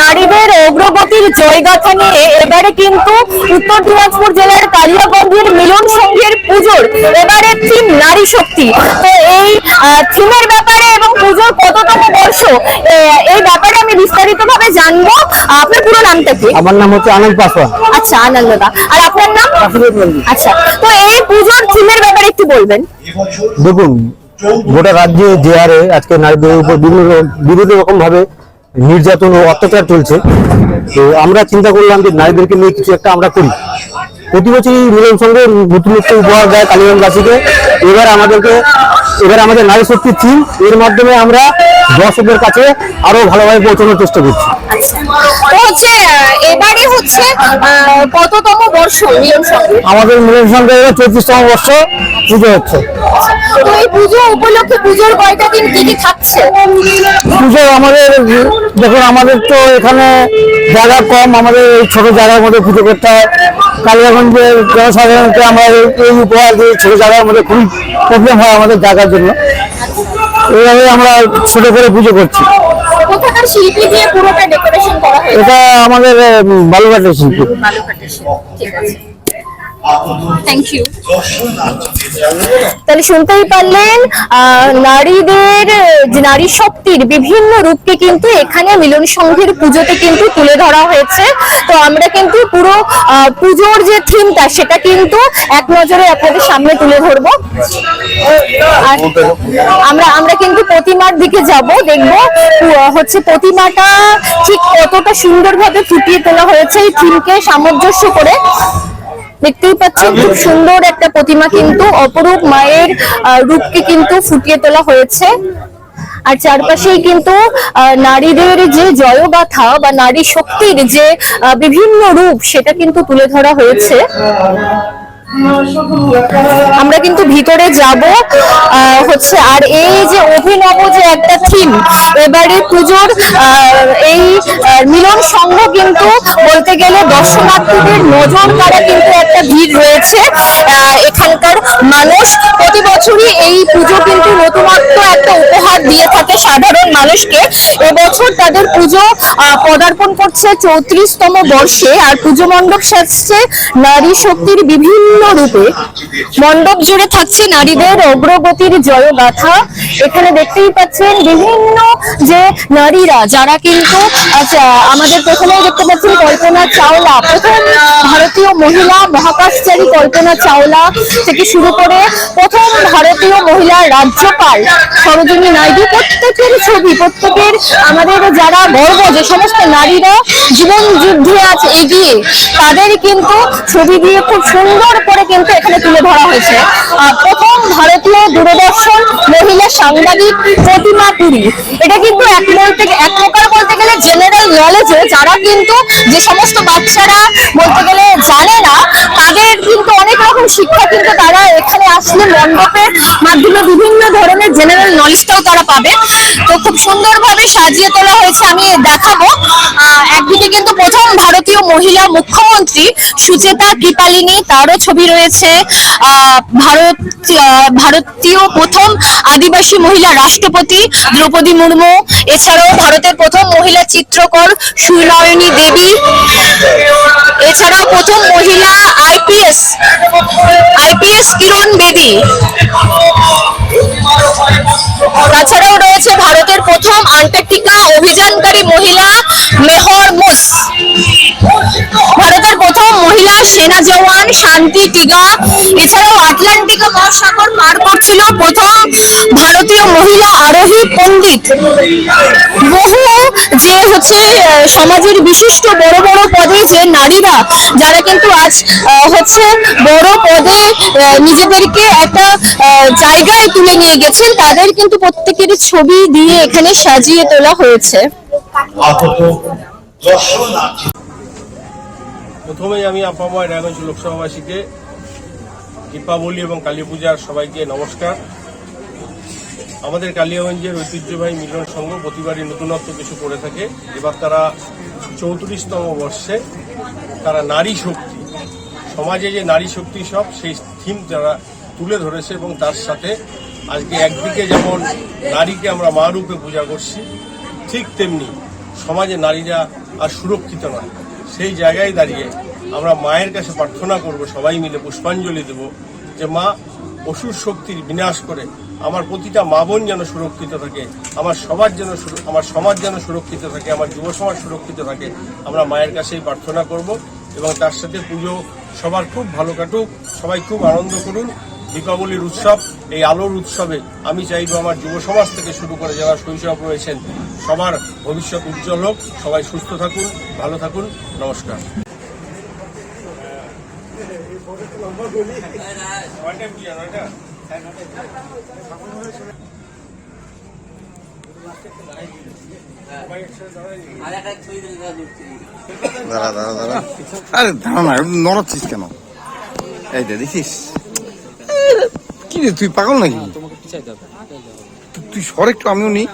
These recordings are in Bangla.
নারীদের অগ্রগতির জয়গাথা নিয়ে এবারে কিন্তু উত্তর দিনাজপুর জেলার কালিয়াগঞ্জের মিলন সংঘের পুজোর এবারে থিম নারী শক্তি। তো এই থিমের ব্যাপারে এবং পুজোর কততম বর্ষ এই ব্যাপারে আমি বিস্তারিত ভাবে জানব। আপনার পুরো নামটা কি? আমার নাম হচ্ছে আনন্দ পাসওয়ান। আচ্ছা আনন্দদা। আর আপনার নাম? আচ্ছা তো এই পুজোর থিমের ব্যাপারে একটু বলবেন। দেখুন গোটা রাজ্যে যে হারে আজকে নারীদের উপর বিভিন্ন বিভিন্ন রকম ভাবে নির্যাতন ও অত্যাচার চলছে। তো আমরা চিন্তা করলাম যে নারীদেরকে নিয়ে কিছু একটা আমরা করি। প্রতি বছরই মিলন সঙ্গে নতুন নতুন উপহার দেয় কালীগঞ্জবাসীকে এবার আমাদেরকে এবার আমাদের নারী শক্তি থিম এর মাধ্যমে আমরা দর্শকদের কাছে আরও ভালোভাবে পৌঁছানোর চেষ্টা করছি। হচ্ছে এবারে হচ্ছে কততম বর্ষ মিলন আমাদের মিলন সঙ্গে চৌত্রিশতম বর্ষ পুজো হচ্ছে। তো এই পুজো উপলক্ষে পুজোর কয়টা দিন কি কি থাকছে? পুজো আমাদের দেখুন আমাদের তো এখানে জায়গা কম আমাদের এই ছোট জায়গার মধ্যে পুজো করতে হয়। কালিয়াগঞ্জের জনসাধারণকে আমরা এই- উপহার দিই ছোট জায়গার মধ্যে খুবই প্রবলেম হয় আমাদের জায়গার জন্য। এইভাবে আমরা ছোট করে পুজো করছি। কোথাকার শিল্পী দিয়ে পুরোটা ডেকোরেশন করা হয়েছে? এটা আমাদের বালুঘাটের শিল্পী। বালুঘাটের শিল্পী। ঠিক আছে। থ্যাংক ইউ তাহলে শুনতেই পারলেন নারীদের, যে নারী শক্তির বিভিন্ন রূপকে কিন্তু এখানে মিলন সংঘের পুজোতে কিন্তু তুলে ধরা হয়েছে। তো আমরা কিন্তু পুরো পুজোর যে থিমটা, সেটা কিন্তু এক নজরে আপনাদের সামনে তুলে ধরবো। আমরা আমরা কিন্তু প্রতিমার দিকে যাব, দেখব হচ্ছে প্রতিমাটা ঠিক কতটা সুন্দরভাবে ফুটিয়ে তোলা হয়েছে এই থিমকে সামঞ্জস্য করে। দেখতেই পাচ্ছেন খুব সুন্দর একটা প্রতিমা কিন্তু অপরূপ মায়ের রূপকে কিন্তু ফুটিয়ে তোলা হয়েছে। আর চারপাশেই কিন্তু আহ, নারীদের যে জয়গাথা বা নারী শক্তির যে বিভিন্ন রূপ সেটা কিন্তু তুলে ধরা হয়েছে। আমরা কিন্তু ভিতরে যাব হচ্ছে আর এই যে অভিনব যে একটা থিম এবারে পুজোর এই মিলন সংঘ কিন্তু বলতে গেলে দর্শনার্থীদের নজর কাড়া কিন্তু একটা ভিড় রয়েছে। এখানকার মানুষ প্রতি বছরই এই পুজো কিন্তু নতুনত্ব একটা উপহার দিয়ে থাকে সাধারণ মানুষকে। এবছর তাদের পুজো পদার্পণ করছে চৌত্রিশতম বর্ষে, আর পুজো মণ্ডপ সাজছে নারী শক্তির বিভিন্ন রূপে মণ্ডপ জুড়ে থাকছে নারীদের অগ্রগতির জয়গাথা। এখানে দেখতেই পাচ্ছেন বিভিন্ন যে নারীরা, যারা কিন্তু আমাদের প্রথমে দেখতে পাচ্ছেন কল্পনা চাওলা। প্রথম ভারতীয় মহিলা মহাকাশচারী কল্পনা চাওলা থেকে শুরু করে প্রথম ভারতীয় মহিলা রাজ্যপাল সরোজিনী নাইডু। প্রত্যেকের ছবি, প্রত্যেকের আমাদের যারা গর্ব যে সমস্ত নারীরা জীবন যুদ্ধে আছে এগিয়ে, তাদের কিন্তু ছবি দিয়ে খুব সুন্দর করে কিন্তু এখানে তুলে ধরা হয়েছে। প্রথম ভারতীয় দূরদর্শন মহিলা সাংবাদিক প্রতিমা পুরী। এটা কিন্তু এক থেকে এক প্রকার বলতে গেলে জেনারেল নলেজে যারা কিন্তু যে সমস্ত বাচ্চারা বলতে গেলে জানে অনেক শিক্ষা কিন্তু তারা এখানে আসলে মণ্ডপের মাধ্যমে বিভিন্ন ধরনের জেনারেল নলেজটাও তারা পাবে। তো খুব সুন্দরভাবে সাজিয়ে তোলা হয়েছে, আমি দেখাবো। একদিকে কিন্তু প্রথম ভারতীয় মহিলা মুখ্যমন্ত্রী সুচেতা কৃপালিনী, তারও ছবি রয়েছে। ভারত ভারতীয় প্রথম আদিবাসী মহিলা রাষ্ট্রপতি দ্রৌপদী মুর্মু, এছাড়াও ভারতের প্রথম মহিলা চিত্রকর সুনয়নী দেবী এছাড়াও প্রথম মহিলা আইপিএস আইপিএস কিরণ বেদি। তাছাড়াও রয়েছে ভারতের প্রথম আন্টার্কটিকা অভিযানকারী মহিলা মেহর মোস। ভারতের সেনা জওয়ান শান্তি টিগা। এছাড়াও আটলান্টিকা মহাসাগর পার করছিল প্রথম ভারতীয় মহিলা আরোহী পণ্ডিত। বহু যে হচ্ছে সমাজের বিশিষ্ট বড় বড় পদে যে নারীরা, যারা কিন্তু আজ হচ্ছে বড় পদে নিজেদেরকে একটা জায়গায় তুলে নিয়ে গেছেন, তাদের কিন্তু প্রত্যেকের ছবি দিয়ে এখানে সাজিয়ে তোলা হয়েছে। প্রথমেই আমি আপাময় রায়গঞ্জ লোকসভাবাসীকে দীপাবলি এবং কালী পূজার সবাইকে নমস্কার। আমাদের কালিয়াগঞ্জের ঐতিহ্যবাহী মিলন সংঘ প্রতিবারই নতুনত্ব কিছু করে থাকে। এবার তারা চৌত্রিশতম বর্ষে তারা নারী শক্তি, সমাজে যে নারী শক্তি সব, সেই থিম তারা তুলে ধরেছে এবং তার সাথে আজকে একদিকে যেমন নারীকে আমরা মা রূপে পূজা করছি, ঠিক তেমনি সমাজে নারীরা আর সুরক্ষিত নয়। সেই জায়গায় দাঁড়িয়ে আমরা মায়ের কাছে প্রার্থনা করব, সবাই মিলে পুষ্পাঞ্জলি দেব যে মা অসুর শক্তির বিনাশ করে আমার প্রতিটা মা বোন যেন সুরক্ষিত থাকে, আমার সবার যেন আমার সমাজ যেন সুরক্ষিত থাকে, আমার যুব সমাজ সুরক্ষিত থাকে। আমরা মায়ের কাছেই প্রার্থনা করব এবং তার সাথে পুজো সবার খুব ভালো কাটুক। সবাই খুব আনন্দ করুন। দীপাবলির উৎসব, এই আলোর উৎসবে আমি চাইব আমার যুব সমাজ থেকে শুরু করে যারা শৈশব রয়েছেন, সবার ভবিষ্যৎ উজ্জ্বল হোক। সবাই সুস্থ থাকুন, ভালো থাকুন। নমস্কার। দাঁড়া দাঁড়া দাঁড়া। আরে দাঁড়া না নড়াচ্ছিস কেন? এই যে দেখিস। কি রে তুই পাগল নাকি? তুই সর একটু আমিও নেই।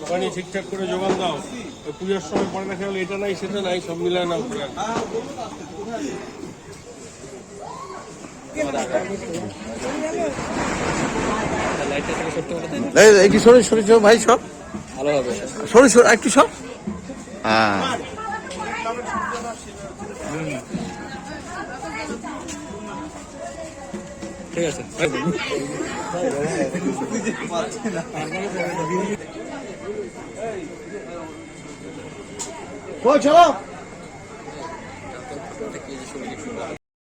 দোকানি ঠিকঠাক করে যোগান দাও। ওই পুজোর সময় পরে দেখা গেলো এটা নাই সেটা নাই সব মিলায় নাও করে। একটু সরে সরে সর ভাই সর সরে সর একটু সর হ্যাঁ। চলো।